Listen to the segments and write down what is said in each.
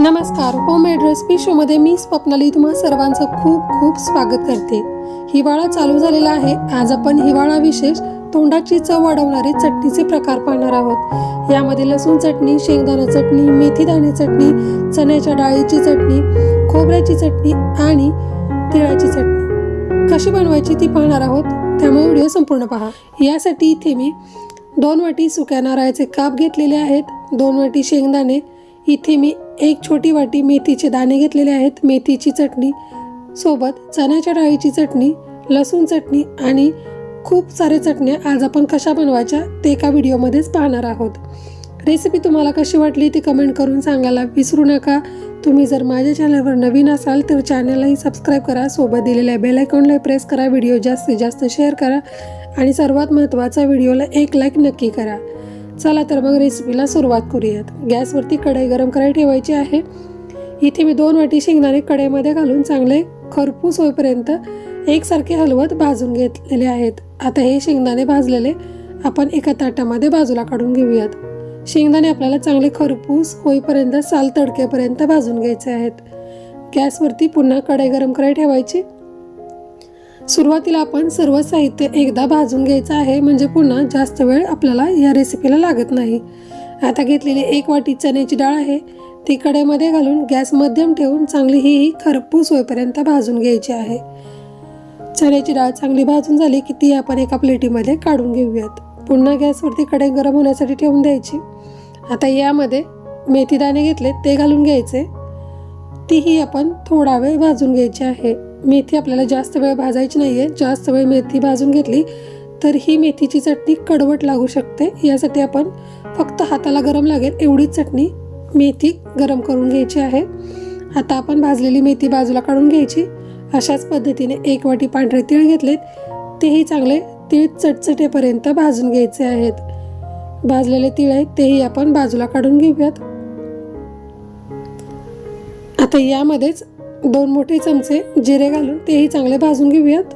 नमस्कार home made recipe शोमध्ये मी स्वप्नाली तुम्हा सर्वांचं खूप खूप स्वागत करते. हिवाळा चालू झालेला आहे. आज आपण हिवाळा विशेष तोंडाची चव वाढवणारे चटणीचे प्रकार पाहणार आहोत. यामध्ये लसूण चटणी शेंगदाणा चटणी मेथी दाणे चटणी चण्याच्या डाळीची चटणी खोबऱ्याची चटणी आणि तिळाची चटणी. कशी बनवायची ती पाहणार आहोत? त्यामुळे व्हिडिओ संपूर्ण पहा. यासाठी इथे मी दोन वाटी सुक्या नारळाचे काप घेतलेले आहेत. दोन वाटी शेंगदाणे. इथे मी एक छोटी वाटी मेथीचे दाणे घेतलेले आहेत. मेथीची चटणी सोबत चण्याच्या डाळीची चटणी लसूण चटणी आणि खूप सारे चटण्या आज आपण कशा बनवायच्या ते एका व्हिडिओमध्येच पाहणार आहोत. रेसिपी तुम्हाला कशी वाटली ती कमेंट करून सांगायला विसरू नका. तुम्ही जर माझ्या चॅनलवर नवीन असाल तर चॅनललाही सबस्क्राईब करा. सोबत दिलेल्या बेल आयकॉनला प्रेस करा. व्हिडिओ जास्तीत जास्त शेअर करा. आणि सर्वात महत्त्वाचा व्हिडिओला एक लाईक नक्की करा. चला तर मग रेसिपीला सुरुवात करूयात. गॅसवरती कढई गरम करायला ठेवायची आहे. इथे मी दोन वाटी शेंगदाणे कढईमध्ये घालून चांगले खरपूस होईपर्यंत एकसारखे हलवत भाजून घेतलेले आहेत. आता हे शेंगदाणे भाजलेले आपण एका ताटामध्ये बाजूला काढून घेऊयात. शेंगदाणे आपल्याला चांगले खरपूस होईपर्यंत साल तडकेपर्यंत भाजून घ्यायचे आहेत. गॅसवरती पुन्हा कढई गरम करायला ठेवायची. सुरुवातीला आपण सर्व साहित्य एकदा भाजून घ्यायचं आहे म्हणजे पुन्हा जास्त वेळ आपल्याला या रेसिपीला लागत नाही. आता घेतलेली एक वाटी चण्याची डाळ आहे ती कढईमध्ये घालून गॅस मध्यम ठेवून चांगली ही ही खरपूस होईपर्यंत भाजून घ्यायची आहे. चण्याची डाळ चांगली भाजून झाली की ती आपण एका प्लेटीमध्ये काढून घेऊयात. पुन्हा गॅसवरती कढई गरम होण्यासाठी ठेवून द्यायची. आता यामध्ये मेथी दाणे घेतले ते घालून घ्यायचे. तीही आपण थोडा वेळ भाजून घ्यायची आहे. मेथी आपल्याला जास्त वेळ भाजायची नाही आहे जास्त वेळ मेथी भाजून घेतली तर ही मेथीची चटणी कडवट लागू शकते. यासाठी आपण फक्त हाताला गरम लागेल एवढीच चटणी मेथी गरम करून घ्यायची आहे. आता आपण भाजलेली मेथी बाजूला काढून घ्यायची. अशाच पद्धतीने एक वाटी पांढरे तीळ घेतलेत. तेही चांगले तीळ चटचटेपर्यंत भाजून घ्यायचे आहेत. भाजलेले तीळ आहेत तेही आपण बाजूला काढून घेऊयात. आता यामध्येच दोन मोठे चमचे जिरे घालून तेही चांगले भाजून घेऊयात.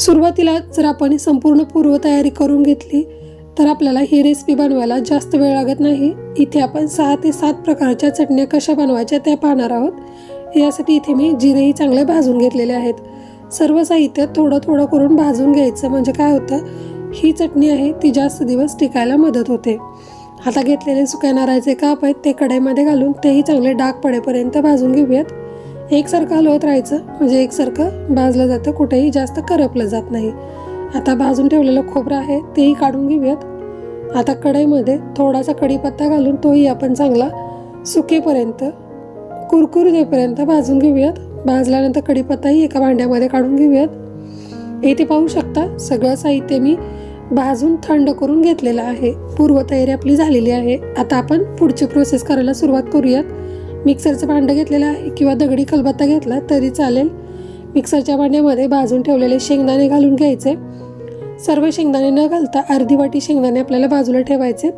सुरुवातीला जर आपण संपूर्ण पूर्वतयारी करून घेतली तर आपल्याला ही रेसिपी बनवायला जास्त वेळ लागत नाही. इथे आपण सहा ते सात प्रकारच्या चटण्या कशा बनवायच्या त्या पाहणार आहोत. यासाठी इथे मी जिरेही चांगले भाजून घेतलेले आहेत. सर्व साहित्य थोडं थोडं करून भाजून घ्यायचं म्हणजे काय होतं ही चटणी आहे ती जास्त दिवस टिकायला मदत होते. आता घेतलेले सुक्या नारळाचे काप आहेत ते कढईमध्ये घालून तेही चांगले डाग पडेपर्यंत भाजून घेऊयात. एकसारखं हलवत राहायचं म्हणजे एकसारखं भाजलं जातं कुठेही जास्त करपलं जात नाही. आता भाजून ठेवलेलं खोबरं आहे तेही काढून घेऊयात. आता कढईमध्ये थोडासा कढीपत्ता घालून तोही आपण चांगला सुकेपर्यंत कुरकुरतेपर्यंत भाजून घेऊयात. भाजल्यानंतर कढीपत्ताही एका भांड्यामध्ये काढून घेऊयात. इथे पाहू शकता सगळं साहित्य मी भाजून थंड करून घेतलेलं आहे. पूर्वतयारी आपली झालेली आहे. आता आपण पुढची प्रोसेस करायला सुरुवात करूयात. मिक्सरचं भांडं घेतलेलं आहे किंवा दगडी खलबत्ता घेतला तरी चालेल. मिक्सरच्या भांड्यामध्ये भाजून ठेवलेले शेंगदाणे घालून घ्यायचे. सर्व शेंगदाणे न घालता अर्धी वाटी शेंगदाणे आपल्याला बाजूला ठेवायचे.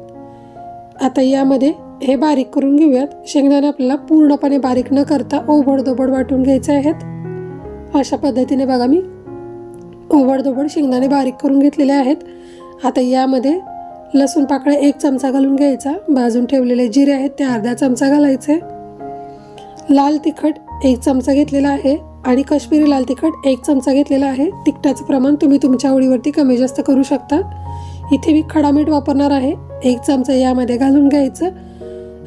आता यामध्ये हे बारीक करून घेऊयात. शेंगदाणे आपल्याला पूर्णपणे बारीक न करता ओबडधोबड वाटून घ्यायचे आहेत. अशा पद्धतीने बघा मी. ओबडधोबड शेंगदाणे बारीक करून घेतलेले आहेत. आता यामध्ये लसूण पाकळ्या एक चमचा घालून घ्यायचा. भाजून ठेवलेले जिरे आहेत ते अर्धा चमचा घालायचे. लाल तिखट एक चमचा घेतलेला आहे आणि काश्मीरी लाल तिखट एक चमचा घेतलेला आहे. तिखटाचं प्रमाण तुम्ही तुमच्या आवडीवरती कमी जास्त करू शकता. इथे मी खडा मीठ वापरणार आहे. एक चमचा यामध्ये घालून घ्यायचं.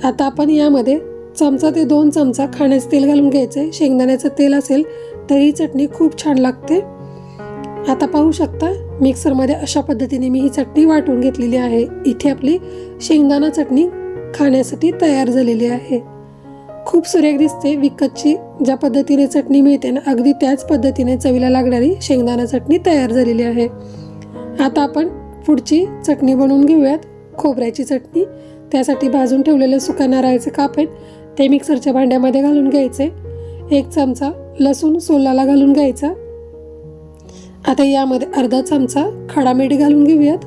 आता आपण यामध्ये चमचा ते दोन चमचा खाण्याचं तेल घालून घ्यायचं. शेंगदाण्याचं तेल असेल तर ही चटणी खूप छान लागते. आता पाहू शकता मिक्सरमध्ये अशा पद्धतीने मी ही चटणी वाटून घेतलेली आहे. इथे आपली शेंगदाणा चटणी खाण्यासाठी तयार झालेली आहे. खूप सुरेख दिसते विकतची ज्या पद्धतीने चटणी मिळते ना अगदी त्याच पद्धतीने चवीला लागणारी शेंगदाणा चटणी तयार झालेली आहे. आता आपण पुढची चटणी बनवून घेऊयात. खोबऱ्याची चटणी. त्यासाठी भाजून ठेवलेले सुका नारळाचे काप आहेत ते मिक्सरच्या भांड्यामध्ये घालून घ्यायचे. एक चमचा लसूण सोलाला घालून घ्यायचा. आता यामध्ये अर्धा चमचा खडा मीठ घालून घेऊयात.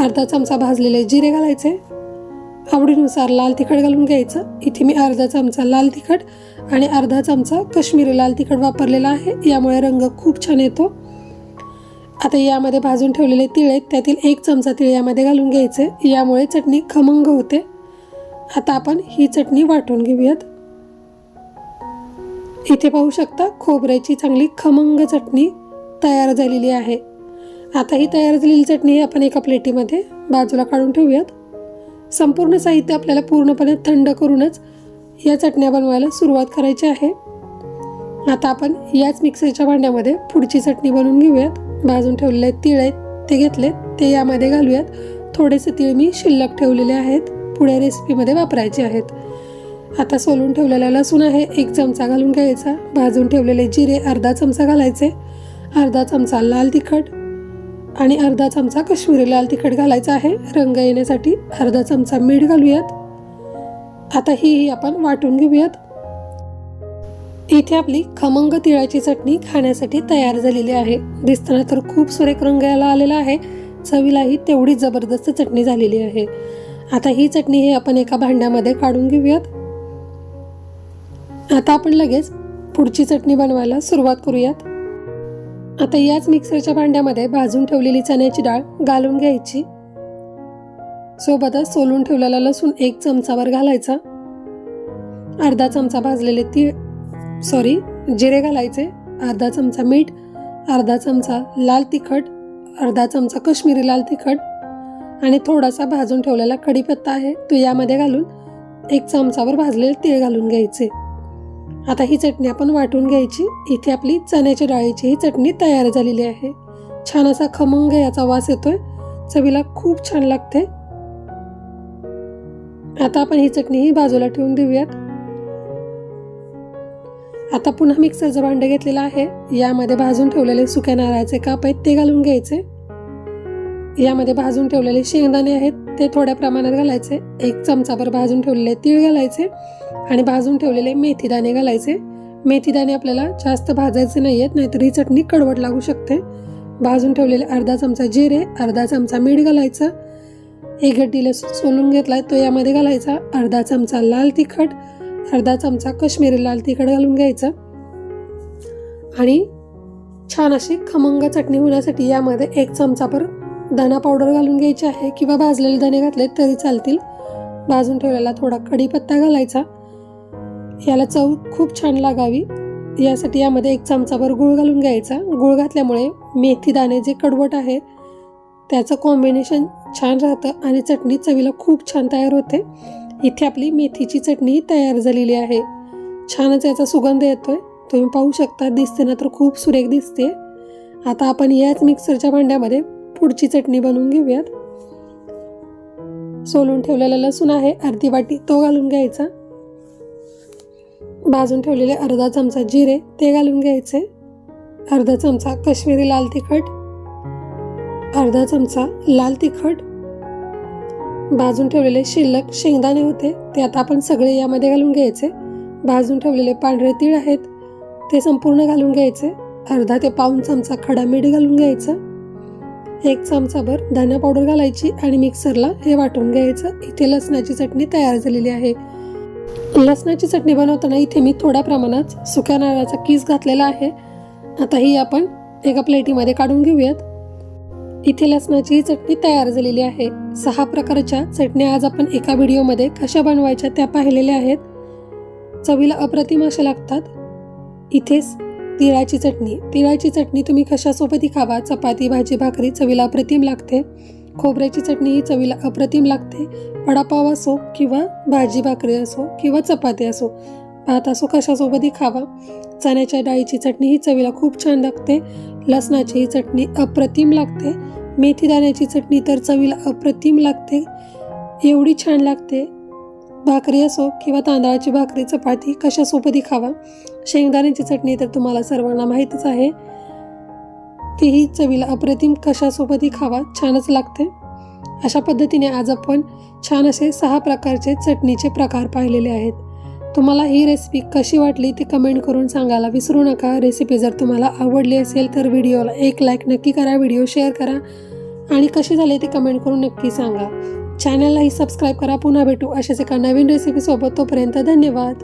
अर्धा चमचा भाजलेले जिरे घालायचे. आवडीनुसार लाल तिखट घालून घ्यायचं. इथे मी अर्धा चमचा लाल तिखट आणि अर्धा चमचा कश्मीरी लाल तिखट वापरलेला आहे. यामुळे रंग खूप छान येतो. आता यामध्ये भाजून ठेवलेले तिळ आहेत त्यातील एक चमचा तिळ यामध्ये घालून घ्यायचे. यामुळे चटणी खमंग होते. आता आपण ही चटणी वाटून घेऊयात. इथे पाहू शकता खोबऱ्याची चांगली खमंग चटणी. तयार झालेली आहे. आता ही तयार झालेली चटणी आपण एका प्लेटीमध्ये बाजूला काढून ठेवूयात. संपूर्ण साहित्य आपल्याला पूर्णपणे थंड करूनच या चटण्या बनवायला सुरुवात करायची आहे. आता आपण याच मिक्सरच्या भांड्यामध्ये पुढची चटणी बनवून घेऊयात. भाजून ठेवलेले तीळ आहेत ते घेतले ते यामध्ये घालूयात. थोडेसे तीळ मी शिल्लक ठेवलेले आहेत पुढे रेसिपीमध्ये वापरायचे आहेत. आता सोलून ठेवलेला लसूण आहे एक चमचा घालून घ्यायचा. भाजून ठेवलेले जिरे अर्धा चमचा घालायचे. अर्धा चमचा लाल तिखट आणि अर्धा चमचा कश्मीरी लाल तिखट घालायचा आहे. रंग येण्यासाठी अर्धा चमचा मीठ घालूयात. आता ही ही आपण वाटून घेऊयात. इथे आपली खमंग तिळाची चटणी खाण्यासाठी तयार झालेली आहे. दिसताना तर खूप सुरेख रंग याला आलेला आहे. चवीलाही तेवढी जबरदस्त चटणी झालेली आहे. आता ही चटणी ही आपण एका भांड्यामध्ये काढून घेऊयात. आता आपण लगेच पुढची चटणी बनवायला सुरुवात करूयात. आता याच मिक्सरच्या भांड्यामध्ये भाजून ठेवलेली चण्याची डाळ घालून घ्यायची. सोबतच सोलून ठेवलेला लसूण एक चमचावर घालायचा. अर्धा चमचा भाजलेले तीळ सॉरी जिरे घालायचे. अर्धा चमचा मीठ अर्धा चमचा लाल तिखट अर्धा चमचा कश्मीरी लाल तिखट आणि थोडासा भाजून ठेवलेला कढीपत्ता आहे तो यामध्ये घालून एक चमचावर भाजलेले तीळ घालून घ्यायचे. आता ही चटणी आपण वाटून घ्यायची. इथे आपली चण्याच्या डाळीची ही चटणी तयार झालेली आहे. छान असा खमंग याचा वास येतोय. चवीला खूप छान लागते. आता आपण ही चटणी ही बाजूला ठेवून देऊयात. आता पुन्हा मिक्सरचं भांडं घेतलेलं आहे. यामध्ये भाजून ठेवलेले सुक्या नारळाचे काप आहेत ते घालून घ्यायचे. यामध्ये भाजून ठेवलेले शेंगदाणे आहेत ते थोड्या प्रमाणात घालायचे. एक चमचाभर भाजून ठेवलेले तीळ घालायचे आणि भाजून ठेवलेले मेथी दाणे घालायचे. मेथी दाणे आपल्याला जास्त भाजायचे नाही आहेत नाहीतर ही चटणी कडवट लागू शकते. भाजून ठेवलेले अर्धा चमचा जिरे अर्धा चमचा मीठ घालायचं. एक गड्डीला सोलून घेतलाय तो यामध्ये घालायचा. अर्धा चमचा लाल तिखट अर्धा चमचा कश्मीरी लाल तिखट घालून घ्यायचं. आणि छान अशी खमंग चटणी होण्यासाठी यामध्ये एक चमचाभर धना पावडर घालून घ्यायची आहे किंवा भाजलेले धने घातले तरी चालतील. भाजून ठेवलेला थोडा कढीपत्ता घालायचा. याला चव खूप छान लागावी. यासाठी यामध्ये एक चमचाभर गूळ घालून घ्यायचा. गूळ घातल्यामुळे मेथी दाणे जे कडवट आहे त्याचं कॉम्बिनेशन छान राहतं आणि चटणी चवीला खूप छान तयार होते. इथे आपली मेथीची चटणी तयार झालेली आहे. छानच याचा सुगंध येतोय. तुम्ही पाहू शकता दिसते ना तर खूप सुरेख दिसते. आता आपण याच मिक्सरच्या भांड्यामध्ये पुढची चटणी बनवून घेऊयात. सोलून ठेवलेला लसूण आहे अर्धी वाटी तो घालून घ्यायचा. भाजून ठेवलेले अर्धा चमचा जिरे ते घालून घ्यायचे. अर्धा चमचा कश्मीरी लाल तिखट. अर्धा चमचा लाल तिखट. भाजून ठेवलेले शिल्लक शेंगदाणे होते ते आता आपण सगळे यामध्ये घालून घ्यायचे. भाजून ठेवलेले पांढरे तीळ आहेत ते संपूर्ण घालून घ्यायचे. अर्धा ते पाऊन चमचा खडा मीठ घालून घ्यायचं. एक चमचाभर धना पावडर घालायची आणि मिक्सरला हे वाटून घ्यायचं. इथे लसणाची चटणी तयार झालेली आहे. लसणाची चटणी बनवताना इथे मी थोड्या प्रमाणात सुक्या नारळाचा किस घातलेला आहे. आता ही आपण एका प्लेटीमध्ये काढून घेऊयात. इथे लसणाची चटणी तयार झालेली आहे. सहा प्रकारच्या चटण्या आज आपण एका व्हिडिओमध्ये कशा बनवायच्या त्या पाहिलेल्या आहेत. चवीला अप्रतिम अशा लागतात. इथेच तिळाची चटणी. तिळाची चटणी तुम्ही कशासोबतही खावा. चपाती भाजी भाकरी चवीला अप्रतिम लागते. खोबऱ्याची चटणी ही चवीला अप्रतिम लागते. वडापाव असो किंवा भाजी भाकरी असो किंवा चपाती असो भात असो कशासोबतही खावा. चण्याच्या डाळीची चटणी ही चवीला खूप छान लागते. लसणाची ही चटणी अप्रतिम लागते. मेथी दाण्याची चटणी तर चवीला अप्रतिम लागते. एवढी छान लागते. भाकरी असो किंवा तांदळाची भाकरी चपाती कशासोबतही खावा. शेंगदाण्याची चटणी तर तुम्हाला सर्वांना माहीतच आहे. तीही चवीला अप्रतिम कशासोबतही खावा छानच लागते. अशा पद्धतीने आज आपण छान असे सहा प्रकारचे चटणीचे प्रकार पाहिलेले आहेत. तुम्हाला ही रेसिपी कशी वाटली ते कमेंट करून सांगायला विसरू नका. रेसिपी जर तुम्हाला आवडली असेल तर व्हिडिओला एक लाईक नक्की करा व्हिडिओ शेअर करा. आणि कसे झाले ते कमेंट करून नक्की सांगा. चॅनललाही सबस्क्राईब करा पुन्हा भेटू अशाच एका नवीन रेसिपीसोबत तोपर्यंत धन्यवाद